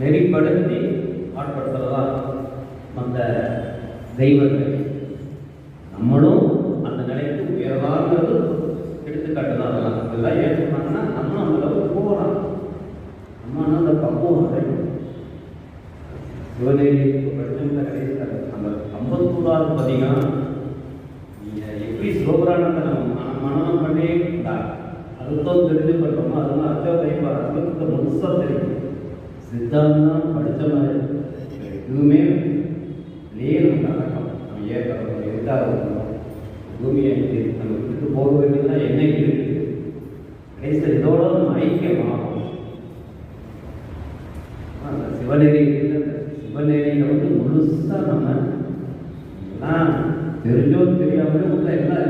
நெறிப்படுத்தி ஆட்படுத்துறதா அந்த தெய்வங்கள். நம்மளும் அந்த நிலைக்கு உயரலாங்கிறது எடுத்துக்காட்டு தான் அதெல்லாம் இதெல்லாம் ஏற்றுனாங்கன்னா நம்மளும் அந்த அளவுக்கு போகலாம். நம்ம அந்த பக்குவம் அடையணும் சிவநேரி பிரச்சனை கிடையாது அந்த ஐம்பத்தூறாவது பார்த்தீங்கன்னா நீங்கள் எப்படி சிவபுராணத்தை நம்ம மன- பண்ணி அர்த்தம் தெரிஞ்சு பண்ணுறோமோ அதெல்லாம் அர்த்தம் சித்தாந்தம் படித்த மாதிரி எதுவுமே நேரம் நடக்கும் நம்ம ஏற்கிறோம் எதுக்காக இருக்கணும். பூமியை நம்ம விட்டு போக வேண்டியதுலாம் என்ன இருக்கு? கடைசியில் இதோட ஐக்கியமாகும் அந்த சிவநெறி சிவநெறியில் வந்து முழுசாக நம்ம எல்லாம் தெரிஞ்சோ தெரியாமலோ உள்ள எல்லாம்